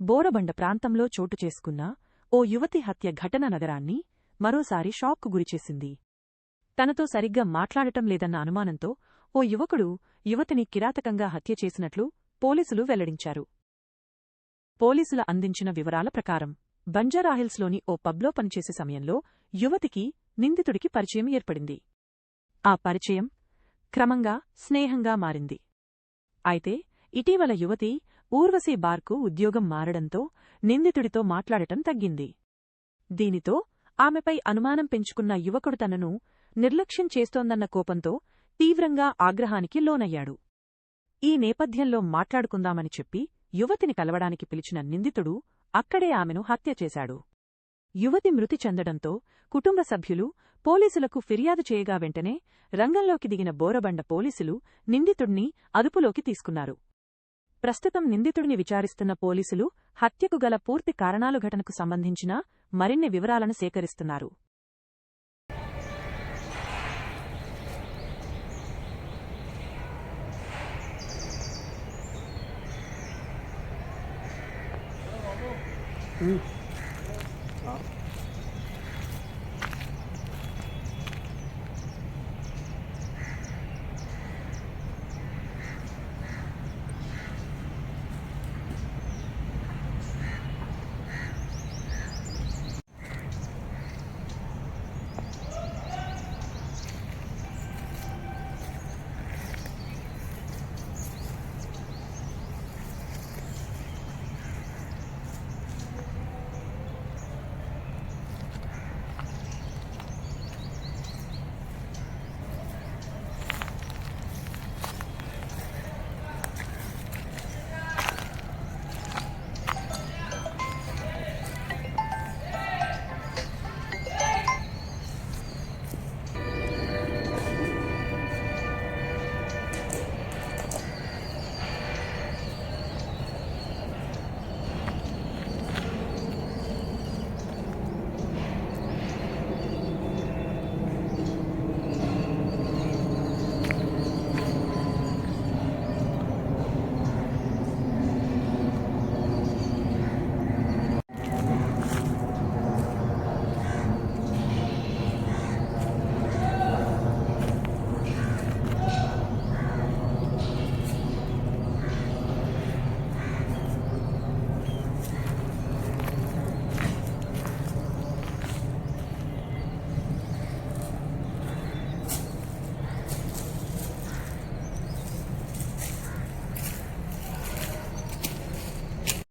బోరబండ ప్రాంతంలో చోటు చేసుకున్న ఓ యువతి హత్య ఘటన నగరాన్ని మరోసారి షాక్కు గురిచేసింది. తనతో సరిగ్గా మాట్లాడటం లేదన్న అనుమానంతో ఓ యువకుడు యువతిని కిరాతకంగా హత్య చేసినట్లు పోలీసులు వెల్లడించారు. పోలీసుల అందించిన వివరాల ప్రకారం బంజారాహిల్స్లోని ఓ పబ్లో పనిచేసే సమయంలో యువతికి నిందితుడికి పరిచయం ఏర్పడింది. ఆ పరిచయం క్రమంగా స్నేహంగా మారింది. అయితే ఇటీవల యువతి ఊర్వశీ బార్కు ఉద్యోగం మారడంతో నిందితుడితో మాట్లాడటం తగ్గింది. దీనితో ఆమెపై అనుమానం పెంచుకున్న యువకుడు తనను నిర్లక్ష్యం చేస్తోందన్న కోపంతో తీవ్రంగా ఆగ్రహానికి లోనయ్యాడు. ఈ నేపథ్యంలో మాట్లాడుకుందామని చెప్పి యువతిని కలవడానికి పిలిచిన నిందితుడు అక్కడే ఆమెను హత్య చేశాడు. యువతి మృతి చెందడంతో కుటుంబ సభ్యులు పోలీసులకు ఫిర్యాదు చేయగా వెంటనే రంగంలోకి దిగిన బోరబండ పోలీసులు నిందితుడిని అదుపులోకి తీసుకున్నారు. ప్రస్తుతం నిందితుడిని విచారిస్తున్న పోలీసులు హత్యకు గల పూర్తి కారణాలు ఘటనకు సంబంధించిన మరిన్ని వివరాలను సేకరిస్తున్నారు ఉమ్.